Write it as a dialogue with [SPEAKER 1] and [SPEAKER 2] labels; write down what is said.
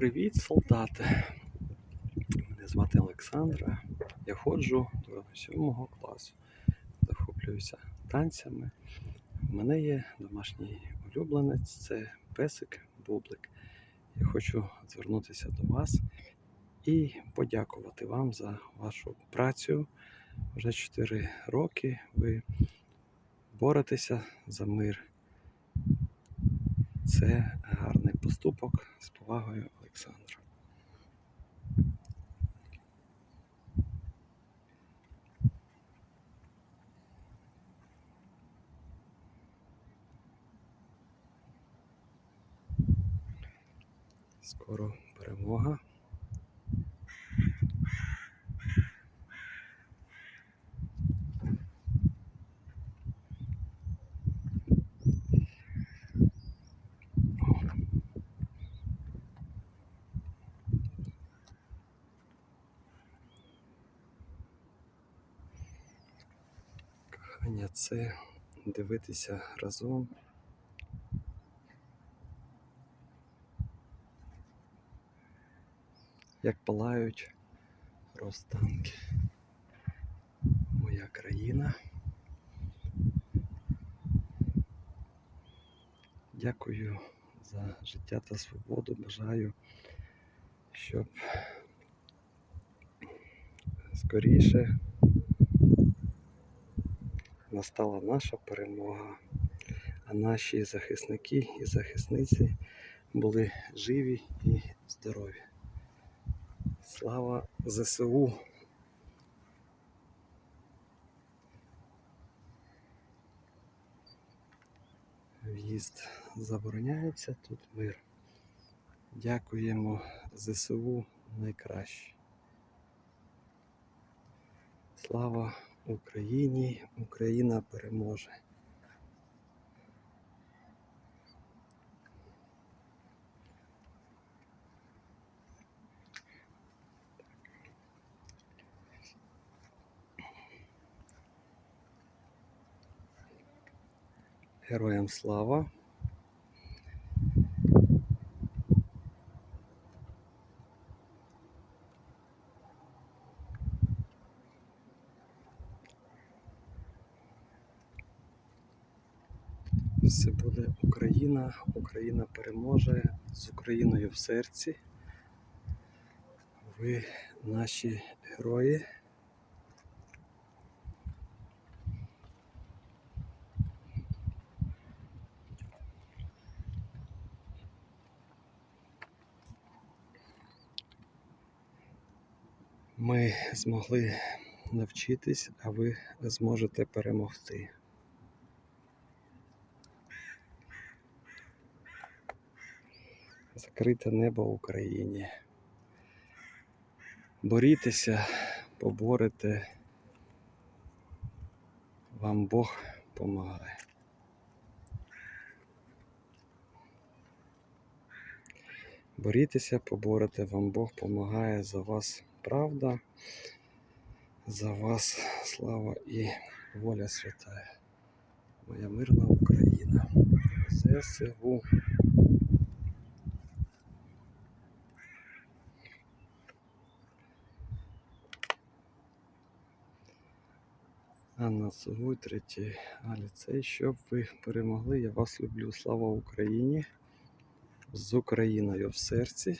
[SPEAKER 1] Привіт, солдати! Мене звати Олександра. Я ходжу до 7 класу. Захоплююся танцями. У мене є домашній улюбленець це песик Бублик. Я хочу звернутися до вас і подякувати вам за вашу працю. Вже 4 роки ви боретеся за мир. Це гарний поступок з повагою Олександра. Скоро перемога. Кохання це дивитися разом. Як палають розтанки. Моя країна. Дякую за життя та свободу. Бажаю, щоб скоріше настала наша перемога, а наші захисники і захисниці були живі і здорові. Слава ЗСУ! В'їзд забороняється, тут мир. Дякуємо ЗСУ найкраще. Слава Україні! Україна переможе! Героям слава! Все буде Україна, Україна переможе з Україною в серці. Ви наші герої. Ми змогли навчитись, а ви зможете перемогти. Закрите небо в Україні. Борітеся, поборете. Вам Бог помагає. Борітеся, поборете, вам Бог помагає за вас правда, за вас слава і воля святая. Моя мирна Україна. ЗСУ. Анна Сугуй, третій ліцей. Щоб ви перемогли, я вас люблю. Слава Україні! З Україною в серці.